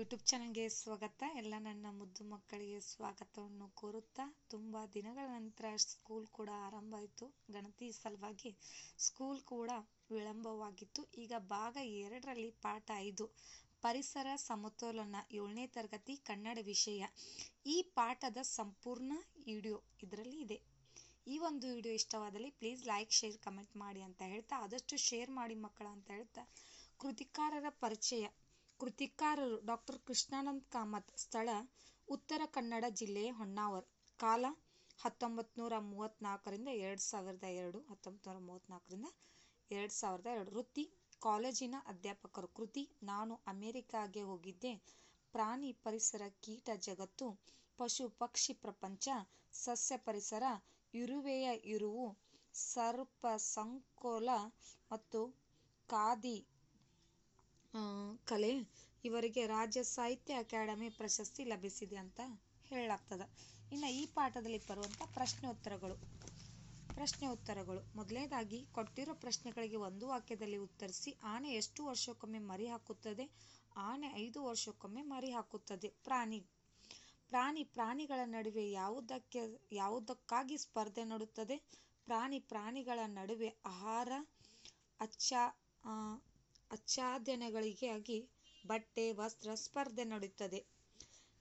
YouTube ಚಾನಲ್ಗೆ ಸ್ವಾಗತ. ಎಲ್ಲ ನನ್ನ ಮುದ್ದು ಮಕ್ಕಳಿಗೆ ಸ್ವಾಗತವನ್ನು ಕೋರುತ್ತಾ ತುಂಬ ದಿನಗಳ ನಂತರ ಸ್ಕೂಲ್ ಕೂಡ ಆರಂಭ ಆಯಿತು. ಗಣತಿ ಸಲುವಾಗಿ ಸ್ಕೂಲ್ ಕೂಡ ವಿಳಂಬವಾಗಿತ್ತು. ಈಗ ಭಾಗ ಎರಡರಲ್ಲಿ ಪಾಠ ಐದು. ಪರಿಸರ ಸಮತೋಲನ ಏಳನೇ ತರಗತಿ ಕನ್ನಡ ವಿಷಯ. ಈ ಪಾಠದ ಸಂಪೂರ್ಣ ವಿಡಿಯೋ ಇದರಲ್ಲಿ ಇದೆ. ಈ ಒಂದು ವಿಡಿಯೋ ಇಷ್ಟವಾದಲ್ಲಿ ಪ್ಲೀಸ್ ಲೈಕ್, ಶೇರ್, ಕಮೆಂಟ್ ಮಾಡಿ ಅಂತ ಹೇಳ್ತಾ, ಆದಷ್ಟು ಶೇರ್ ಮಾಡಿ ಮಕ್ಕಳ ಅಂತ ಹೇಳ್ತಾ, ಕೃತಿಕಾರರ ಪರಿಚಯ. ಕೃತಿಕಾರರು ಡಾಕ್ಟರ್ ಕೃಷ್ಣಾನಂದ ಕಾಮತ್ ಸ್ಥಳ ಉತ್ತರ ಕನ್ನಡ ಜಿಲ್ಲೆಯ ಹೊನ್ನಾವರ್. ಕಾಲ ಹತ್ತೊಂಬತ್ತು ನೂರ ಮೂವತ್ತ್ನಾಲ್ಕರಿಂದ ಎರಡು ಸಾವಿರದ ಎರಡು ಹತ್ತೊಂಬತ್ತು ನೂರ ಮೂವತ್ತ್ನಾಲ್ಕರಿಂದ ಎರಡು ಸಾವಿರದ ಎರಡು. ವೃತ್ತಿ, ಕಾಲೇಜಿನ ಅಧ್ಯಾಪಕರು ಕೃತಿ, ನಾನು ಅಮೆರಿಕಾಗೆ ಹೋಗಿದ್ದೆ. ಪ್ರಾಣಿ ಪರಿಸರ ಕೀಟ ಜಗತ್ತು, ಪಶು ಪಕ್ಷಿ ಪ್ರಪಂಚ, ಸಸ್ಯ ಪರಿಸರ, ಇರುವೆಯ ಇರುವು, ಸರ್ಪ ಸಂಕೋಲ ಮತ್ತು ಖಾದಿ ಕಲೆ ಇವರಿಗೆ ರಾಜ್ಯ ಸಾಹಿತ್ಯ ಅಕಾಡೆಮಿ ಪ್ರಶಸ್ತಿ ಲಭಿಸಿದೆ ಅಂತ ಹೇಳಲಾಗ್ತದೆ. ಇನ್ನು ಈ ಪಾಠದಲ್ಲಿ ಬರುವಂಥ ಪ್ರಶ್ನೆ ಉತ್ತರಗಳು ಪ್ರಶ್ನೆ ಉತ್ತರಗಳು ಮೊದಲನೇದಾಗಿ ಕೊಟ್ಟಿರೋ ಪ್ರಶ್ನೆಗಳಿಗೆ ಒಂದು ವಾಕ್ಯದಲ್ಲಿ ಉತ್ತರಿಸಿ, ಆನೆ ಎಷ್ಟು ವರ್ಷಕ್ಕೊಮ್ಮೆ ಮರಿ ಹಾಕುತ್ತದೆ? ಆನೆ ಐದು ವರ್ಷಕ್ಕೊಮ್ಮೆ ಮರಿ ಹಾಕುತ್ತದೆ. ಪ್ರಾಣಿ. ಪ್ರಾಣಿ ಪ್ರಾಣಿಗಳ ನಡುವೆ ಯಾವುದಕ್ಕೆ, ಯಾವುದಕ್ಕಾಗಿ ಸ್ಪರ್ಧೆ ನಡುತ್ತದೆ? ಪ್ರಾಣಿ ಪ್ರಾಣಿಗಳ ನಡುವೆ ಆಹಾರ, ಅಚ್ಚಾ ಆಚ್ಛಾದನೆಗಳಿಗಾಗಿ ಬಟ್ಟೆ, ವಸ್ತ್ರ ಸ್ಪರ್ಧೆ ನಡೆಯುತ್ತದೆ.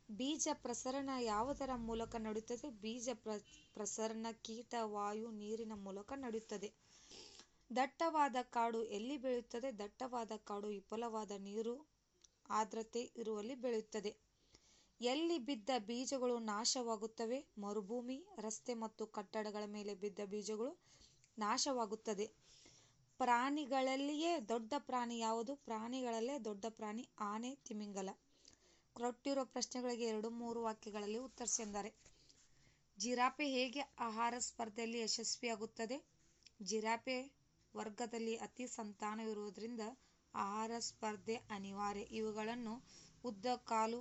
ಬೀಜ ಪ್ರಸರಣ ಯಾವುದರ ಮೂಲಕ ನಡೆಯುತ್ತದೆ? ಬೀಜ ಪ್ರ, ಪ್ರಸರಣ ಕೀಟ, ವಾಯು, ನೀರಿನ ಮೂಲಕ ನಡೆಯುತ್ತದೆ. ದಟ್ಟವಾದ ಕಾಡು ಎಲ್ಲಿ ಬೆಳೆಯುತ್ತದೆ? ದಟ್ಟವಾದ ಕಾಡು ವಿಫಲವಾದ ನೀರು, ಆರ್ದ್ರತೆ ಇರುವಲ್ಲಿ ಬೆಳೆಯುತ್ತದೆ. ಎಲ್ಲಿ ಬಿದ್ದ ಬೀಜಗಳು ನಾಶವಾಗುತ್ತವೆ? ಮರುಭೂಮಿ, ರಸ್ತೆ ಮತ್ತು ಕಟ್ಟಡಗಳ ಮೇಲೆ ಬಿದ್ದ ಬೀಜಗಳು ನಾಶವಾಗುತ್ತದೆ. ಪ್ರಾಣಿಗಳಲ್ಲಿಯೇ ದೊಡ್ಡ ಪ್ರಾಣಿ ಯಾವುದು? ಪ್ರಾಣಿಗಳಲ್ಲೇ ದೊಡ್ಡ ಪ್ರಾಣಿ ಆನೆ, ತಿಮಿಂಗಲ. ಕೊಟ್ಟಿರೋ ಪ್ರಶ್ನೆಗಳಿಗೆ ಎರಡು ಮೂರು ವಾಕ್ಯಗಳಲ್ಲಿ ಉತ್ತರಿಸಿದ್ದಾರೆ ಜಿರಾಫೆ ಹೇಗೆ ಆಹಾರ ಸ್ಪರ್ಧೆಯಲ್ಲಿ ಯಶಸ್ವಿಯಾಗುತ್ತದೆ? ಜಿರಾಫೆ ವರ್ಗದಲ್ಲಿ ಅತಿ ಸಂತಾನವಿರುವುದರಿಂದ ಆಹಾರ ಸ್ಪರ್ಧೆ ಅನಿವಾರ್ಯ. ಇವುಗಳನ್ನು ಉದ್ದ, ಕಾಲು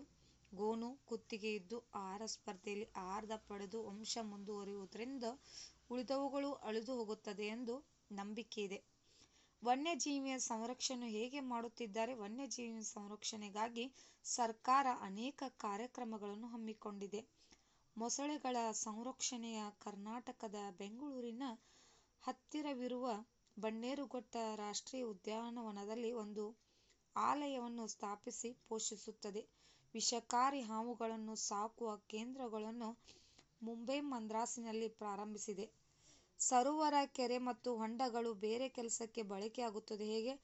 ಗೋನು ಕುತ್ತಿಗೆ ಇದ್ದು ಆಹಾರ ಸ್ಪರ್ಧೆಯಲ್ಲಿ ಆಹಾರದ ಪಡೆದು ವಂಶ ಮುಂದುವರಿಯುವುದರಿಂದ ಉಳಿದವುಗಳು ಅಳಿದು ಹೋಗುತ್ತದೆ ಎಂದು ನಂಬಿಕೆ ಇದೆ. ವನ್ಯಜೀವಿಯ ಸಂರಕ್ಷಣೆ ಹೇಗೆ ಮಾಡುತ್ತಿದ್ದಾರೆ? ವನ್ಯಜೀವಿ ಸಂರಕ್ಷಣೆಗಾಗಿ ಸರ್ಕಾರ ಅನೇಕ ಕಾರ್ಯಕ್ರಮಗಳನ್ನು ಹಮ್ಮಿಕೊಂಡಿದೆ. ಮೊಸಳೆಗಳ ಸಂರಕ್ಷಣೆಯ ಕರ್ನಾಟಕದ ಬೆಂಗಳೂರಿನ ಹತ್ತಿರವಿರುವ ಬನ್ನೇರುಘಟ್ಟ ರಾಷ್ಟ್ರೀಯ ಉದ್ಯಾನವನದಲ್ಲಿ ಒಂದು ಆಲಯವನ್ನು ಸ್ಥಾಪಿಸಿ ಪೋಷಿಸುತ್ತದೆ. ವಿಷಕಾರಿ ಹಾವುಗಳನ್ನು ಸಾಕುವ ಕೇಂದ್ರಗಳನ್ನು ಮುಂಬೈ ಮದ್ರಾಸಿನಲ್ಲಿ ಪ್ರಾರಂಭಿಸಿದೆ. ಸರೋವರ ಕೆರೆ ಮತ್ತು ಹೊಂಡಗಳು ಬೇರೆ ಕೆಲಸಕ್ಕೆ ಬಳಕೆಯಾಗುತ್ತದೆ. ಹೇಗೆ?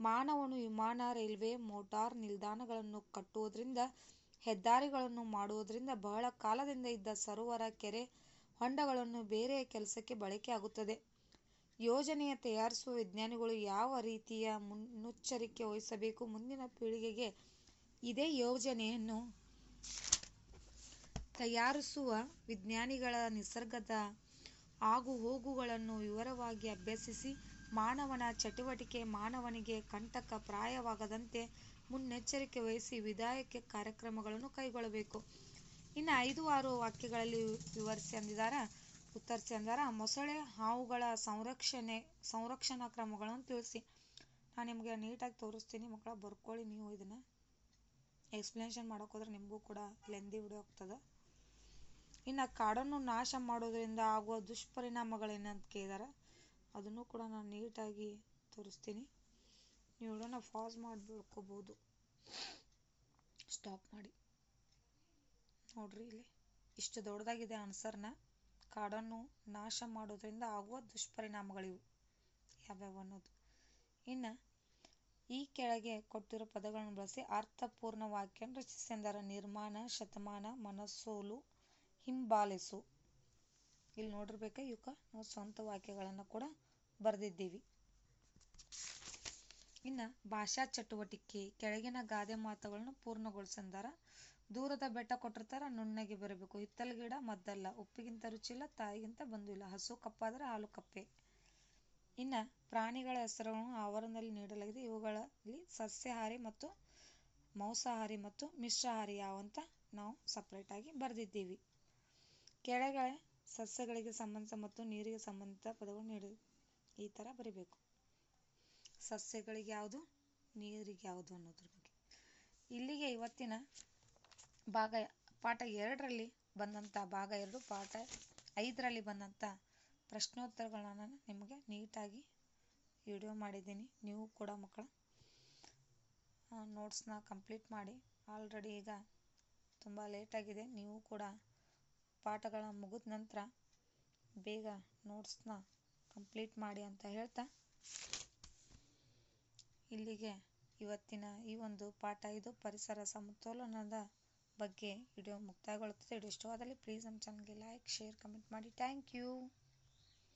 ಮಾನವನು ವಿಮಾನ, ರೈಲ್ವೆ, ಮೋಟಾರ್ ನಿಲ್ದಾಣಗಳನ್ನು ಕಟ್ಟುವುದರಿಂದ, ಹೆದ್ದಾರಿಗಳನ್ನು ಮಾಡುವುದರಿಂದ ಬಹಳ ಕಾಲದಿಂದ ಇದ್ದ ಸರೋವರ ಕೆರೆ ಹೊಂಡಗಳನ್ನು ಬೇರೆ ಕೆಲಸಕ್ಕೆ ಬಳಕೆಯಾಗುತ್ತದೆ. ಯೋಜನೆಯ ತಯಾರಿಸುವ ವಿಜ್ಞಾನಿಗಳು ಯಾವ ರೀತಿಯ ಮುನ್ನೆಚ್ಚರಿಕೆ ವಹಿಸಬೇಕು? ಮುಂದಿನ ಪೀಳಿಗೆಗೆ ಇದೇ ಯೋಜನೆಯನ್ನು ತಯಾರಿಸುವ ವಿಜ್ಞಾನಿಗಳ ನಿಸರ್ಗದ ಆಗು ಹೋಗುಗಳನ್ನು ವಿವರವಾಗಿ ಅಭ್ಯಸಿಸಿ ಮಾನವನ ಚಟುವಟಿಕೆ ಮಾನವನಿಗೆ ಕಂಟಕ ಪ್ರಾಯವಾಗದಂತೆ ಮುನ್ನೆಚ್ಚರಿಕೆ ವಹಿಸಿ ವಿಧಾಯಕ ಕಾರ್ಯಕ್ರಮಗಳನ್ನು ಕೈಗೊಳ್ಳಬೇಕು. ಇನ್ನು ಐದು ಆರು ವಾಕ್ಯಗಳಲ್ಲಿ ವಿವರಿಸಿ ಅಂದಿದಾರ ಉತ್ತರಿಸಿ ಅಂದಾರ, ಮೊಸಳೆ ಹಾವುಗಳ ಸಂರಕ್ಷಣೆ, ಸಂರಕ್ಷಣಾ ಕ್ರಮಗಳನ್ನು ತಿಳಿಸಿ. ನಾನು ನಿಮಗೆ ನೀಟಾಗಿ ತೋರಿಸ್ತೀನಿ ಮಕ್ಕಳ, ಬರ್ಕೊಳ್ಳಿ ನೀವು ಇದನ್ನು. ಎಕ್ಸ್ಪ್ಲನೇಷನ್ ಮಾಡೋಕೆ ಹೋದ್ರೆ ನಿಮಗೂ ಕೂಡ ಲೆಂದಿ ವಿಡಿಯೋ ಆಗ್ತದೆ. ಇನ್ನು ಕಾಡನ್ನು ನಾಶ ಮಾಡೋದ್ರಿಂದ ಆಗುವ ದುಷ್ಪರಿಣಾಮಗಳೇನಂತ ಕೇಳಿದಾರೆ? ಅದನ್ನು ಕೂಡ ನಾನು ನೀಟಾಗಿ ತೋರಿಸ್ತೀನಿ. ನೀವು ವಿಡಿಯೋನ ಫಾಸ್ ಮಾಡಿ ಸ್ಟಾಪ್ ಮಾಡಿ. ನೋಡ್ರಿ ಇಲ್ಲಿ. ಇಷ್ಟು ದೊಡ್ಡದಾಗಿದೆ ಆನ್ಸರ್ನ ಕಾಡನ್ನು ನಾಶ ಮಾಡೋದ್ರಿಂದ ಆಗುವ ದುಷ್ಪರಿಣಾಮಗಳಿವು. ಯಾವ್ಯಾವ ಅನ್ನೋದು. ಇನ್ನು ಈ ಕೆಳಗೆ ಕೊಟ್ಟಿರೋ ಪದಗಳನ್ನು ಬಳಸಿ ಅರ್ಥಪೂರ್ಣ ವಾಕ್ಯ ರಚಿಸಿ ನಿರ್ಮಾಣ, ಶತಮಾನ, ಮನಸ್ಸೋಲು. ಹಿಂಬಾಲಿಸು. ಇಲ್ಲಿ ನೋಡಿರ್ಬೇಕಾ ಇವಕ್ಕೆ ನಾವು ಸ್ವಂತ ವಾಕ್ಯಗಳನ್ನು ಕೂಡ ಬರೆದಿದ್ದೀವಿ. ಇನ್ನು ಭಾಷಾ ಚಟುವಟಿಕೆ, ಕೆಳಗಿನ ಗಾದೆ ಮಾತುಗಳನ್ನು ಪೂರ್ಣಗೊಳಿಸಂದಾರ, ದೂರದ ಬೆಟ್ಟ ಕೊಟ್ಟಿರ್ತಾರ, ನುಣ್ಣಗೆ ಬರಬೇಕು. ಹಿತ್ತಲ ಗಿಡ ಮದ್ದಲ್ಲ, ಉಪ್ಪಿಗಿಂತ ರುಚಿಲ್ಲ ತಾಯಿಗಿಂತ ಬಂದು ಇಲ್ಲ. ಹಸು ಕಪ್ಪಾದರೆ ಹಾಲು ಕಪ್ಪೆ. ಇನ್ನು ಪ್ರಾಣಿಗಳ ಹೆಸರುಗಳನ್ನು ಆವರಣದಲ್ಲಿ ನೀಡಲಾಗಿದೆ. ಇವುಗಳಲ್ಲಿ ಸಸ್ಯಾಹಾರಿ ಮತ್ತು ಮಾಂಸಾಹಾರಿ ಮತ್ತು ಮಿಶ್ರಾಹಾರಿ ಯಾವಂತ ನಾವು ಸಪ್ರೇಟಾಗಿ ಬರೆದಿದ್ದೀವಿ. ಕೆಳಗಡೆ ಸಸ್ಯಗಳಿಗೆ ಸಂಬಂಧಿಸಿದ ಮತ್ತು ನೀರಿಗೆ ಸಂಬಂಧಿಸಿದ ಪದಗಳು ನೀಡಿ, ಈ ಥರ ಬರಿಬೇಕು. ಸಸ್ಯಗಳಿಗೆ ಯಾವುದು, ನೀರಿಗೆ ಯಾವುದು ಅನ್ನೋದ್ರ ಬಗ್ಗೆ. ಇಲ್ಲಿಗೆ ಇವತ್ತಿನ ಭಾಗ ಪಾಠ ಎರಡರಲ್ಲಿ ಬಂದಂಥ ಭಾಗ ಎರಡು, ಪಾಠ ಐದರಲ್ಲಿ ಬಂದಂಥ ಪ್ರಶ್ನೋತ್ತರಗಳನ್ನು ನಿಮಗೆ ನೀಟಾಗಿ ವಿಡಿಯೋ ಮಾಡಿದ್ದೀನಿ. ನೀವು ಕೂಡ ಮಕ್ಕಳ ನೋಟ್ಸ್ನ ಕಂಪ್ಲೀಟ್ ಮಾಡಿ. ಆಲ್ರೆಡಿ ಈಗ ತುಂಬ ಲೇಟಾಗಿದೆ ನೀವು ಕೂಡ ಪಾಠಗಳ ಮುಗಿದ ನಂತರ ಬೇಗ ನೋಟ್ಸ್ನ ಕಂಪ್ಲೀಟ್ ಮಾಡಿ ಅಂತ ಹೇಳ್ತಾ ಇಲ್ಲಿಗೆ ಇವತ್ತಿನ ಈ ಒಂದು ಪಾಠ ಇದು ಪರಿಸರ ಸಮತೋಲನದ ಬಗ್ಗೆ ವಿಡಿಯೋ ಮುಕ್ತಾಯಗೊಳ್ಳುತ್ತದೆ. ವಿಡಿಯೋ ಇಷ್ಟವಾದಲ್ಲಿ ಪ್ಲೀಸ್ ನಮ್ಮ ಚಾನಲ್ಗೆ ಲೈಕ್ ಶೇರ್ ಕಮೆಂಟ್ ಮಾಡಿ. Thank you